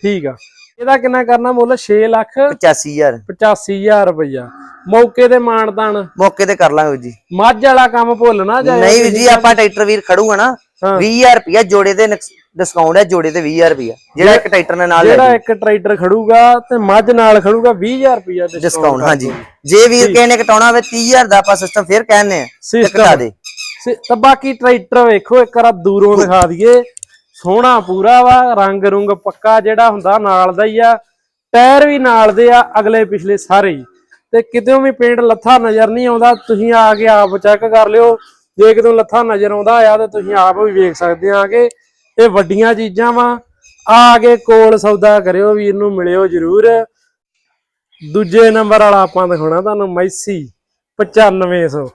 ਠੀਕ ਆ। ਇਹਦਾ ਕਿੰਨਾ ਕਰਨਾ ਮੁੱਲ? 6 ਲੱਖ 85000 85000 ਰੁਪਇਆ ਮੌਕੇ ਤੇ ਮਾਨਦਾਨ ਮੌਕੇ ਤੇ ਕਰ ਲਾਂਗੇ ਜੀ। ਮੱਝ ਵਾਲਾ ਕੰਮ ਭੁੱਲਣਾ ਜਾਏ ਨਹੀਂ ਜੀ ਆਪਾਂ ਟਰੈਕਟਰ ਵੀਰ ਖੜੂਗਾ ਨਾ। ਹਾਂ। 20000 ਰੁਪਿਆ ਜੋੜੇ ਤੇ ਡਿਸਕਾਊਂਟ ਹੈ ਜੋੜੇ ਤੇ 20000 ਰੁਪਿਆ ਜਿਹੜਾ ਇੱਕ ਟਰੈਕਟਰ ਨਾਲ ਲੈ ਜਿਹੜਾ ਇੱਕ ਟਰੈਕਟਰ ਖੜੂਗਾ ਤੇ ਮੱਝ ਨਾਲ ਖੜੂਗਾ 20000 ਰੁਪਇਆ ਡਿਸਕਾਊਂਟ ਹਾਂਜੀ। ਜੇ ਵੀਰ ਕਿਸੇ ਨੇ ਕਟਾਉਣਾ ਹੋਵੇ 30000 ਦਾ ਆਪਾਂ ਸਿਸਟਮ ਫੇਰ ਕਹਿੰਨੇ ਆ। ਘਟਾ ਦੇ। ਤਾਂ ਬਾਕੀ ਟਰੈਕਟਰ ਵੇਖੋ ਇੱਕ ਵਾਰ ਦੂਰੋਂ ਦਿਖਾ ਦਈਏ। ਸੋਹਣਾ ਪੂਰਾ ਵਾ ਰੰਗ ਰੁੰਗ ਪੱਕਾ ਜਿਹੜਾ ਹੁੰਦਾ ਨਾਲ ਦਾ ਹੀ ਆ। ਟਾਇਰ ਵੀ ਨਾਲ ਦੇ ਆ ਅਗਲੇ ਪਿਛਲੇ ਸਾਰੇ ਹੀ। ਤੇ ਕਿਤੇ ਵੀ ਪੇਂਟ ਲੱਥਾ ਨਜ਼ਰ ਨਹੀਂ ਆਉਂਦਾ ਤੁਸੀਂ ਆ ਕੇ ਆਪ ਚੈੱਕ ਕਰ ਲਿਓ। ਜੇ ਕਿਤੇ ਲੱਥਾ ਨਜ਼ਰ ਆਉਂਦਾ ਆ ਤੇ ਤੁਸੀਂ ਆਪ ਵੀ ਵੇਖ ਸਕਦੇ ਆ ਕਿ ਇਹ ਵੱਡੀਆਂ ਚੀਜ਼ਾਂ ਵਾ। ਆ ਕੇ ਕੋਲ ਸੌਦਾ ਕਰਿਓ ਵੀਰ ਨੂੰ ਮਿਲਿਓ ਜਰੂਰ। ਦੂਜੇ ਨੰਬਰ ਵਾਲਾ ਆਪਾਂ ਦਿਖਾਉਣਾ ਤੁਹਾਨੂੰ ਮੈਸੀ 9500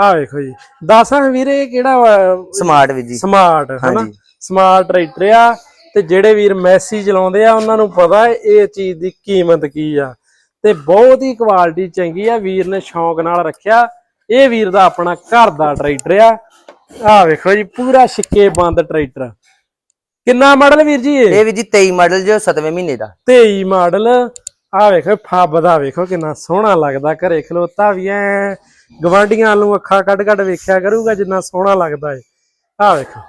ਆ ਵੇਖੋ ਜੀ। ਦੱਸਾਂ ਵੀਰੇ ਇਹ ਕਿਹੜਾ ਵਾ? ਸਮਾਰਟ ਵੀਰ ਜੀ। ਸਮਾਰਟ ਹਨਾ। ਸਮਾਰਟ ਟਰੈਕਟਰ ਆ। ਤੇ ਜਿਹੜੇ ਵੀਰ ਮੈਸੀ ਚਲਾਉਂਦੇ ਆ ਉਹਨਾਂ ਨੂੰ ਪਤਾ ਹੈ ਇਹ ਚੀਜ਼ ਦੀ ਕੀਮਤ ਕੀ ਆ। ਤੇ ਬਹੁਤ ਹੀ ਕੁਆਲਿਟੀ ਚੰਗੀ ਆ ਵੀਰ ਨੇ ਸ਼ੌਂਕ ਨਾਲ ਰੱਖਿਆ। ਇਹ ਵੀਰ ਦਾ ਆਪਣਾ ਘਰ ਦਾ ਟਰੈਕਟਰ ਆ। ਆ ਵੇਖੋ ਜੀ ਪੂਰਾ ਛਿੱਕੇ ਬੰਦ ਟਰੈਕਟਰ ਕਿੰਨਾ ਮਾਡਲ ਵੀਰ ਜੀ ਇਹ? ਇਹ ਵੀਰ ਜੀ 23 ਮਾਡਲ ਜੋ 7ਵੇਂ ਮਹੀਨੇ ਦਾ। 23 ਮਾਡਲ। ਆ ਵੇਖੋ ਫੱਬ ਦਾ ਵੇਖੋ ਕਿੰਨਾ ਸੋਹਣਾ ਲੱਗਦਾ। ਘਰੇ ਖਲੋਤਾ ਵੀ ਐ ਗਵਾਂਡੀਆਂ ਨੂੰ ਅੱਖਾਂ ਕੱਢ ਕੱਢ ਵੇਖਿਆ ਕਰੂਗਾ ਜਿੰਨਾ ਸੋਹਣਾ ਲੱਗਦਾ ਏ। ਆ ਵੇਖੋ।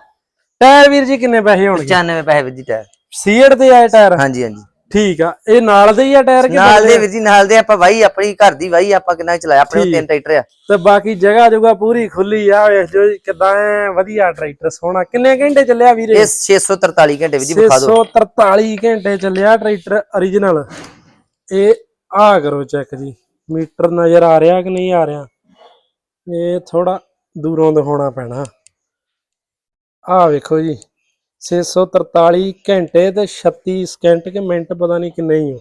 ਟਾਇਰ ਵੀਰ ਜੀ ਕਿੰਨੇ ਪੈਸੇ ਹੋਣਗੇ? 95 ਪੈਸੇ ਵੀਰ ਜੀ ਟਾਇਰ। ਸੀਟ ਤੇ ਆਏ ਟਾਇਰ? ਹਾਂਜੀ ਹਾਂਜੀ। ਠੀਕ ਆ ਇਹ ਨਾਲ ਦੇ ਹੀ ਆ ਟਾਇਰ ਕਿ ਨਾਲ ਦੇ ਵੀਰ ਜੀ ਨਾਲ ਦੇ ਆਪਾਂ ਵਾਈ ਆਪਣੀ ਘਰ ਦੀ ਵਾਈ ਆਪਾਂ ਕਿੰਨਾ ਚਲਾਇਆ ਆਪਣੇ ਕੋਲ ਤਿੰਨ ਟਰੈਕਟਰ ਆ। ਤੇ ਬਾਕੀ ਜਗ੍ਹਾ ਜੁਗਾ ਪੂਰੀ ਖੁੱਲੀ ਆ ਵੇਖ ਜੋ ਕਿਦਾਂ ਐ ਵਧੀਆ ਟਰੈਕਟਰ ਸੋਹਣਾ। ਕਿੰਨੇ ਘੰਟੇ ਚੱਲਿਆ ਵੀਰੇ? ਇਹ 643 ਘੰਟੇ ਵੀਰ ਜੀ ਵਿਖਾ ਦਿਓ। 643 ਘੰਟੇ ਚੱਲਿਆ ਟਰੈਕਟਰ origignal ਇਹ ਆ ਕਰੋ ਚੈੱਕ ਜੀ ਮੀਟਰ ਨਜ਼ਰ ਆ ਰਿਹਾ ਕਿ ਨਹੀਂ ਆ ਰਿਹਾ? ਇਹ ਥੋੜਾ ਦੂਰੋਂ ਦਿਖਾਉਣਾ ਪੈਣਾ। ਆ ਵੇਖੋ ਜੀ 643 ਘੰਟੇ ਤੇ 36 ਸਕਿੰਟ ਕੇ ਮਿੰਟ ਪਤਾ ਨਹੀਂ ਕਿੰਨੇ ਹੀ ਹੋ।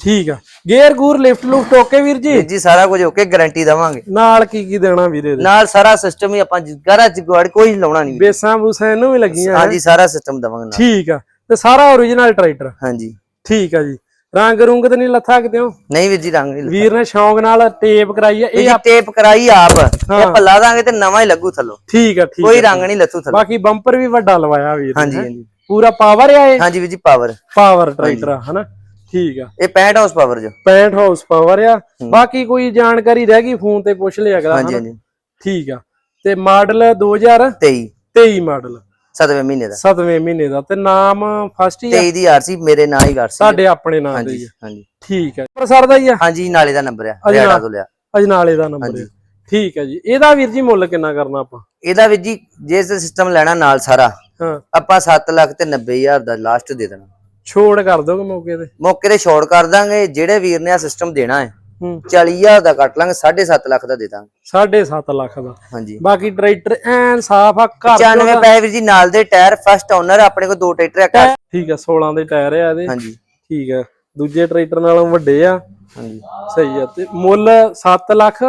ਠੀਕ ਆ। ਗੇਅਰ ਗੂਰ ਲਿਫਟ ਲੁਫਟ ਓਕੇ ਵੀਰ ਜੀ? ਜੀ ਸਾਰਾ ਕੁਝ ਓਕੇ ਗਾਰੰਟੀ ਦਵਾਂਗੇ। ਨਾਲ ਕੀ ਕੀ ਦੇਣਾ ਵੀਰੇ ਨਾਲ ਸਾਰਾ ਸਿਸਟਮ ਹੀ ਆਪਾਂ ਗਾਰਾ ਚ ਗੜ ਕੋਈ ਲਾਉਣਾ ਨਹੀਂ ਬੇਸਾਂ ਬੂਸਾਂ ਇਹਨੂੰ ਵੀ ਲੱਗੀਆਂ ਹਾਂਜੀ ਸਾਰਾ ਸਿਸਟਮ ਦਵਾਂਗੇ ਨਾਲ। ਠੀਕ ਆ। ਤੇ ਸਾਰਾ origignal ਟਰੈਕਟਰ ਹਾਂਜੀ। ਠੀਕ ਆ ਜੀ। ਰੰਗ ਰੁੰਗ ਤੇ ਨਹੀਂ ਲੱਥਾ ਕਿਤੇ ਨਹੀਂ ਵੀਰ ਜੀ ਰੰਗ ਨਹੀਂ ਵੀਰ ਨੇ ਸ਼ੌਂਕ ਨਾਲ ਟੇਪ ਕਰਾਈ ਆ ਇਹ ਟੇਪ ਕਰਾਈ ਆਪ। ਇਹ ਆਪਾਂ ਲਾ ਦਾਂਗੇ ਤੇ ਨਵਾਂ ਹੀ ਲੱਗੂ ਥੱਲੋਂ। ਠੀਕ ਆ ਠੀਕ ਕੋਈ ਰੰਗ ਨਹੀਂ ਲੱਥੂ ਥੱਲੋਂ। ਬਾਕੀ ਬੰਪਰ ਵੀ ਵੱਡਾ ਲਵਾਇਆ ਵੀਰ ਹਾਂਜੀ ਹੈਂ। ਹਾਂਜੀ। ਪੂਰਾ ਪਾਵਰ ਆ ਇਹ? ਹਾਂਜੀ ਵੀਰ ਜੀ ਪਾਵਰ ਪਾਵਰ ਟਰੈਕਟਰ ਆ ਹਨਾ? ਠੀਕ ਆ। ਇਹ 65 ਹਾਊਸ ਪਾਵਰ ਜੋ। 65 ਹਾਊਸ ਪਾਵਰ ਆ। ਬਾਕੀ ਕੋਈ ਜਾਣਕਾਰੀ ਰਹਿ ਗਈ ਫੋਨ ਤੇ ਪੁੱਛ ਲਿਆ ਅਗਲਾ? ਹਾਂਜੀ ਠੀਕ ਆ। ਤੇ ਮਾਡਲ 2023 23 ਮਾਡਲ। ਸਤਵੇਂ ਮਹੀਨੇ ਦਾ। 7ਵੇਂ ਮਹੀਨੇ ਦਾ ਤੇ ਨਾਮ ਫਸਟ ਹੀ ਆ। 23 ਦੀ ਆਰਸੀ ਮੇਰੇ ਨਾਂ ਹੀ ਆਰਸੀ ਸਾਡੇ ਆਪਣੇ ਨਾਮ ਦੇ ਹੀ ਹਾਂਜੀ ਠੀਕ ਆ ਪਰ ਸਰ ਦਾ ਹੀ ਆ? ਹਾਂਜੀ ਨਾਲੇ ਦਾ ਨੰਬਰ ਆ ਰਿਆੜਾ ਤੋਂ ਲਿਆ। ਅਜਨਾਲੇ ਦਾ ਨੰਬਰ। ਹੈ ਠੀਕ ਹੈ ਜੀ। ਇਹਦਾ ਵੀਰ ਜੀ ਮੁੱਲ ਕਿੰਨਾ ਕਰਨਾ ਆਪਾਂ? ਇਹਦਾ ਵੀਰ ਜੀ ਜੇ ਸਿਸਟਮ ਲੈਣਾ ਨਾਲ ਸਾਰਾ ਹਾਂ। ਆਪਾਂ 7 ਲੱਖ ਤੇ 90000 ਦਾ ਲਾਸਟ ਦੇ ਦੇਣਾ। ਛੋੜ ਕਰ ਦੋਗੇ ਮੌਕੇ ਤੇ? ਮੌਕੇ ਤੇ ਛੋੜ ਕਰ ਦਾਂਗੇ। ਜਿਹੜੇ ਵੀਰ ਨੇ ਆ ਸਿਸਟਮ ਦੇਣਾ ਹੈ ਹੂੰ 40000 ਦਾ ਕੱਟ ਲਾਂਗੇ 7.5 ਲੱਖ ਦਾ ਦੇ ਦਾਂਗੇ। 7.5 ਲੱਖ ਦਾ। ਹਾਂਜੀ। ਬਾਕੀ ਟਰੈਕਟਰ ਐਨ ਸਾਫ਼ ਆ ਘਰ ਚੋਂ 95 ਦਾ- ਪੈਸੇ ਵੀਰ ਜੀ ਨਾਲ ਦੇ ਟਾਇਰ ਫਸਟ ਓਨਰ ਆਪਣੇ ਕੋਲ ਦੋ ਟਰੈਕਟਰ ਆ। ਠੀਕ ਆ 16 ਦੇ ਟਾਇਰ ਆ ਇਹਦੇ। ਹਾਂਜੀ। ਠੀਕ ਆ। ਦੂਜੇ ਟਰੈਕਟਰ ਨਾਲੋਂ ਵੱਡੇ ਆ। ਹਾਂਜੀ। ਸਹੀ ਆ ਤੇ ਮੁੱਲ 7 ਲੱਖ।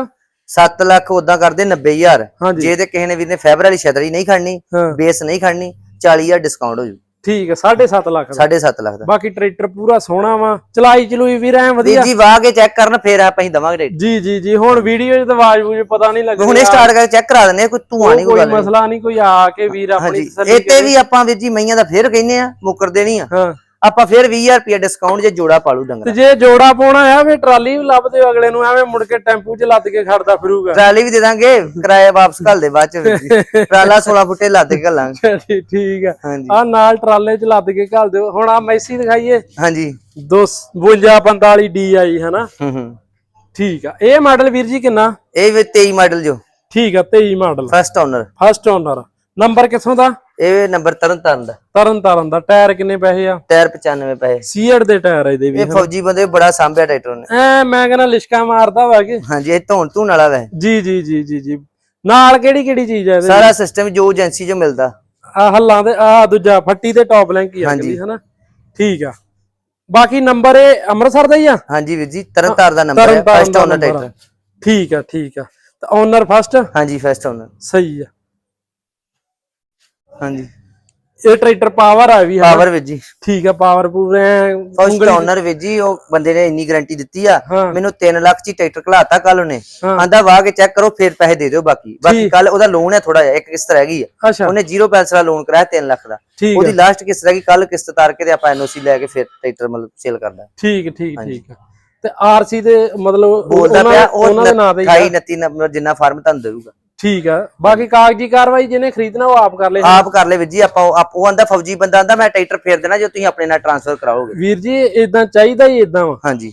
7 ਲੱਖ ਉਦਾਂ ਕਰਦੇ 90000 ਹਾਂਜੀ। ਜੇ ਤੇ ਕਿਸੇ ਨੇ ਵੀਰ ਨੇ ਫਾਈਬਰ ਵਾਲੀ ਛਤਰੀ ਨਹੀਂ ਖੜਨੀ ਬੇਸ ਨਹੀਂ ਖੜਨੀ 40000 ਡਿਸਕਾਊਂਟ ਹੋ ਜੂ। ਠੀਕ ਆ 7.5 ਲੱਖ ਦਾ। 7.5 ਲੱਖ ਦਾ। ਬਾਕੀ ਟਰੈਕਟਰ ਪੂਰਾ ਸੋਹਣਾ ਵਾ ਚਲਾਈ ਚਲੂਈ ਐ ਵੀਰ ਵਧੀਆ। ਜੀ ਵਾਹ ਕੇ ਚੈੱਕ ਕਰਨ ਫੇਰ ਆਪਾਂ ਹੀ ਦਵਾਂਗੇ ਰੇਟ ਜੀ ਜੀ ਜੀ ਹੁਣ ਵੀਡੀਓ 'ਚ ਤਾਂ ਆਵਾਜ਼ ਬੂਝ ਪਤਾ ਨਹੀਂ ਲੱਗਦਾ ਹੁਣੇ ਸਟਾਰਟ ਕਰਕੇ ਚੈੱਕ ਕਰਾ ਦਿੰਦੇ ਕੋਈ ਧੂਆਂ ਨਹੀਂ ਕੋਈ। ਮਸਲਾ ਨਹੀਂ ਕੋਈ ਆ ਕੇ ਵੀਰ ਆਪਣੀ ਇਹ ਤੇ ਵੀ ਆਪਾਂ ਵੀਰ ਜੀ ਮਈਆਂ ਦਾ ਫੇਰ ਕਹਿੰਦੇ ਆ ਮੁੱਕਰਦੇ ਨਹੀਂ ਆ। ਹਾਂ। ਆਪਾਂ ਫੇਰ 20000 ਰੁਪਏ ਡਿਸਕਾਊਂਟ ਜੇ ਜੋੜਾ ਪਾਲੂ ਤੇ ਡੰਗਰ ਜੇ ਜੋੜਾ ਪਾਉਣਾ ਆ ਫੇ ਟਰਾਲੀ ਵੀ ਲੱਭ ਦਿਓ ਅਗਲੇ ਨੂੰ ਐਵੇਂ ਮੁੜ ਕੇ ਟੈਂਪੂ 'ਚ ਲੱਦ ਕੇ ਖੜਦਾ ਫਿਰੂਗਾ। ਟਰਾਲੀ ਵੀ ਦੇ ਦਾਂਗੇ ਕਿਰਾਇਆ ਵਾਪਸ ਘੱਲ ਦੇ ਬਾਅਦ ਚ ਟਰਾਲਾ 16 ਫੁੱਟੇ ਲੱਦ ਕੇ ਘੱਲਾਂਗੇ। ਠੀਕ- ਠੀਕ ਆ। ਆ ਨਾਲ ਟਰਾਲੇ 'ਚ ਲੱਦ ਕੇ ਘੱਲ ਦਿਓ। ਹੁਣ ਆ ਮੈਸੀ ਦਿਖਾਈਏ। ਹਾਂਜੀ। 252 45 DI ਹਨਾ? ਹੂੰ ਹੂੰ। ਠੀਕ ਆ। ਇਹ ਮਾਡਲ ਵੀਰ ਜੀ ਕਿੰਨਾ? ਇਹ ਵੀ 23 ਮਾਡਲ ਜੋ। ਠੀਕ ਆ 23 model. First owner first owner number ਕਿੱਥੋਂ ਦਾ? ਇਹ ਨੰਬਰ ਤਰਨ ਤਾਰਨ ਦਾ। ਤਰਨ ਤਾਰਨ ਦਾ। ਟਾਇਰ ਕਿੰਨੇ ਪੈਸੇ ਆ? ਟਾਇਰ 95 ਪੈਸੇ। ਸੀਐਡ ਦੇ ਟਾਇਰ ਆ ਇਹਦੇ ਵੀ ਇਹ ਫੌਜੀ ਬੰਦੇ ਬੜਾ ਸਾਂਭਿਆ ਟਰੈਕਟਰ ਨੇ ਐ ਮੈਂ ਕਹਿੰਦਾ ਲਿਸ਼ਕਾ ਮਾਰਦਾ ਵਾ ਕਿ? ਹਾਂਜੀ ਇਹ ਧੌਣ ਧੂਣ ਵਾਲਾ ਵੈ ਜੀ ਜੀ ਜੀ ਜੀ ਜੀ। ਨਾਲ ਕਿਹੜੀ ਕਿਹੜੀ ਚੀਜ਼ ਆ ਇਹਦੇ ਸਾਰਾ ਸਿਸਟਮ ਜੋ ਏਜੰਸੀ ਜੋ ਮਿਲਦਾ। ਆ ਹੱਲਾਂ ਦੇ ਆ ਦੂਜਾ ਫੱਟੀ ਤੇ ਟੌਪ ਲਿੰਕ ਹੀ ਆ ਹਾਂਜੀ। ਹਨਾ? ਠੀਕ ਆ। ਬਾਕੀ ਨੰਬਰ ਇਹ ਅੰਮ੍ਰਿਤਸਰ ਦਾ ਹੀ ਆ? ਹਾਂਜੀ ਵੀਰ ਜੀ ਤਰਨ ਤਾਰਨ ਦਾ ਨੰਬਰ ਹੈ ਫਸਟ ਓਨਰ। ਟਰੈਕਟਰ। ਠੀਕ ਆ ਠੀਕ ਆ। ਤੇ ਓਨਰ ਫਸਟ ਹਾਂਜੀ ਫਸਟ ਓਨਰ ਸਹੀ ਆ। ਹਾਂਜੀ। ਇਹ ਟਰੈਕਟਰ ਪਾਵਰ ਆ ਵੀ? ਪਾਵਰ ਵੀਰ ਜੀ। ਠੀਕ ਆ ਪਾਵਰ ਪੂਰੇ ਫਸਟ ਓਨਰ ਵੀਰ ਜੀ ਉਹ ਬੰਦੇ ਨੇ ਇੰਨੀ ਗਾਰੰਟੀ ਦਿੱਤੀ ਆ। ਮੈਨੂੰ 3 ਲੱਖ ਚ ਟਰੈਕਟਰ ਘਲਾਤਾ ਕੱਲ ਉਹਨੇ। ਆਂਦਾ ਵਾਹ ਕੇ ਚੈੱਕ ਕਰੋ ਫਿਰ ਪੈਸੇ ਦੇ ਦਿਓ ਬਾਕੀ। ਬਾਕੀ। ਕੱਲ ਉਹਦਾ ਲੋਨ ਹੈ ਥੋੜਾ ਜਿਹਾ ਇੱਕ ਕਿਸ਼ਤ ਰਹਿ ਗਈ ਆ। ਉਹਨੇ ਜ਼ੀਰੋ ਪੈਸੇ ਦਾ ਲੋਨ ਕਰਾਇਆ 3 ਲੱਖ ਦਾ। ਉਹਦੀ ਲਾਸਟ ਕਿਸ਼ਤ ਰਹਿ ਗਈ ਕੱਲ ਕਿਸ਼ਤ ਤਾਰ ਕੇ ਤੇ ਆਪਾਂ ਐਨਓਸੀ ਲੈ ਕੇ ਫਿਰ ਟਰੈਕਟਰ ਮਤਲਬ ਸੇਲ ਕਰਦਾ ਠੀਕ ਠੀਕ। ਠੀਕ। ਤੇ ਆਰਸੀ ਦੇ ਮਤਲਬ ਉਹਨਾਂ- ਦੇ ਨਾਂ ਤੇ ਹੀ ਆ। 28 29 ਨੰਬਰ ਜਿੰਨਾ ਫਾਰਮ ਤੁਹਾਨੂੰ ਦੇਊਗਾ। ਠੀਕ ਆ। ਬਾਕੀ ਕਾਗਜ਼ੀ ਕਾਰਵਾਈ ਜਿਹਨੇ ਖਰੀਦਣਾ ਉਹ ਆਪ ਕਰ ਲੇ ਆਪ ਕਰ ਲੈ ਵੀਰ ਜੀ ਆਪਾਂ ਆਪ- ਉਹ ਆਂਦਾ ਫੌਜੀ ਬੰਦਾ ਆਂਦਾ ਮੈਂ ਟਰੈਕਟਰ ਫੇਰ ਦੇਣਾ ਜੇ ਤੁਸੀਂ ਆਪਣੇ ਨਾਲ ਟ੍ਰਾਂਸਫਰ ਕਰਾਓਗੇ। ਵੀਰ ਜੀ ਇਦਾਂ ਚਾਹੀਦਾ ਹੀ ਇਦਾਂ ਵਾ। ਹਾਂਜੀ।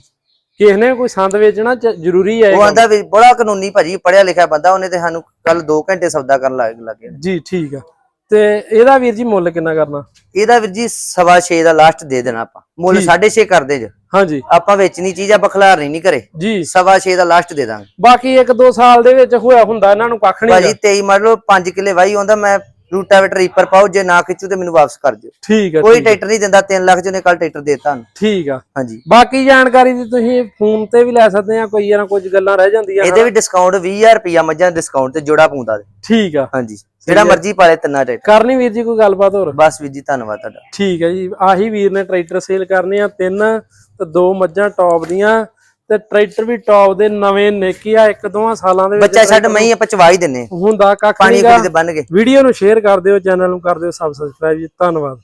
ਕਿਸੇ ਨੇ ਕੋਈ ਸੰਦ ਵੇਚਣਾ ਚ- ਜ਼ਰੂਰੀ ਹੈ ਇਹ ਉਹ। ਆਂਦਾ ਵੀ ਬੜਾ ਕਾਨੂੰਨੀ ਭਾਜੀ ਪੜਿਆ ਲਿਖਿਆ ਬੰਦਾ ਉਹਨੇ ਤੇ ਸਾਨੂੰ ਕੱਲ 2 ਘੰਟੇ ਸੌਦਾ ਕਰਨ ਲੱਗ ਲੱਗੇ ਜੀ ਠੀਕ ਆ। ਤੇ ਇਹਦਾ ਵੀਰ ਜੀ ਮੁੱਲ ਕਿੰਨਾ ਕਰਨਾ? ਇਹਦਾ ਵੀਰ ਜੀ ਸਵਾ ਛੇ ਦਾ ਲਾਸਟ ਦੇ ਦੇਣਾ ਆਪਾਂ। ਮੁੱਲ ਠੀਕ। 6.5 ਕਰਦੇ ਜੇ। ਹਾਂਜੀ। ਆਪਾਂ ਵੇਚਣੀ ਚੀਜ਼ ਆਪਾਂ ਖਿਲਾਰਨੀ ਨਹੀਂ ਕਰੇ ਜੀ। ਸਵਾ ਛੇ ਦਾ ਲਾਸਟ ਦੇ ਦਾਂਗੇ। ਬਾਕੀ 1-2 ਸਾਲ ਦੇ ਵਿੱਚ ਹੋਇਆ ਹੁੰਦਾ ਇਹਨਾਂ ਨੂੰ ਕੱਖ ਨਹੀਂ ਭਾਜੀ 23 ਮੰਨ ਲਓ 5 ਕਿੱਲੇ ਵਾਹੀ ਆਉਂਦਾ ਮੈਂ ਰੂਟਾਵੇਟਰ ਰੀਪਰ ਪਾਓ ਜੇ ਨਾ ਖਿੱਚੂ ਤੇ ਮੈਨੂੰ ਵਾਪਸ ਕਰ ਦਿਓ। ਠੀਕ ਆ ਕੋਈ ਟਰੈਕਟਰ ਨਹੀਂ ਦਿੰਦਾ 3 ਲੱਖ ਚ ਉਹਨੇ ਕੱਲ ਟਰੈਕਟਰ ਦੇਤਾ ਨੂੰ ਠੀਕ ਆ। ਹਾਂਜੀ। ਬਾਕੀ ਜਾਣਕਾਰੀ ਦੀ ਤੁਸੀਂ ਫੋਨ ਤੇ ਵੀ ਲੈ ਸਕਦੇ ਆ ਕੋਈ ਯਾਰ ਕੁਝ ਗੱਲਾਂ ਰਹਿ ਜਾਂਦੀਆਂ ਇਹਦੇ ਵੀ ਡਿਸਕਾਊਂਟ 20000 ਰੁਪਿਆ ਮੱਝਾਂ ਡਿਸਕਾਊਂਟ ਤੇ ਜੋੜਾ ਪਾਉਂਦਾ ਦੇ। ਠੀਕ ਆ। ਹਾਂਜੀ। ਜਿਹੜਾ ਮਰਜ਼ੀ ਪਾਲੇ ਤਿੰਨਾ ਟਰੈਕਟਰ। ਕਰਨੀ ਵੀਰ ਜੀ ਕੋਈ ਗੱਲਬਾਤ ਹੋਰ? ਬਸ ਵੀਰ ਜੀ ਧੰਨਵਾਦ ਤੁਹਾਡਾ। ਠੀਕ ਹੈ ਜੀ। ਆਹੀ ਵੀਰ ਨੇ ਟਰੈਕਟਰ ਸੇਲ ਕਰਨੇ ਆ ਤਿੰਨ ਤੇ ਦੋ ਮੱਝਾਂ ਟੌਪ ਦੀਆਂ। ਤੇ ਟਰੈਕਟਰ ਵੀ ਟੌਪ ਦੇ ਨਵੇਂ ਨੇਕੀ ਆ ਇੱਕ ਦੋਵਾਂ ਸਾਲਾਂ ਦੇ ਵਿੱਚ ਬੱਚਾ ਛੱਡ ਮੈਂ ਆਪਾਂ ਚਵਾ ਹੀ ਦਿੰਨੇ ਹੁੰਦਾ ਕੱਖ ਪਾਣੀ ਨਹੀਂਗਾ ਪੂਰੀ ਤੇ ਬੰਨ ਕੇ। ਵੀਡੀਓ ਨੂੰ ਸ਼ੇਅਰ ਕਰ ਦਿਓ ਚੈਨਲ ਨੂੰ ਕਰ ਦਿਓ ਸਬਸਕ੍ਰਾਈਬ ਜੀ ਧੰਨਵਾਦ।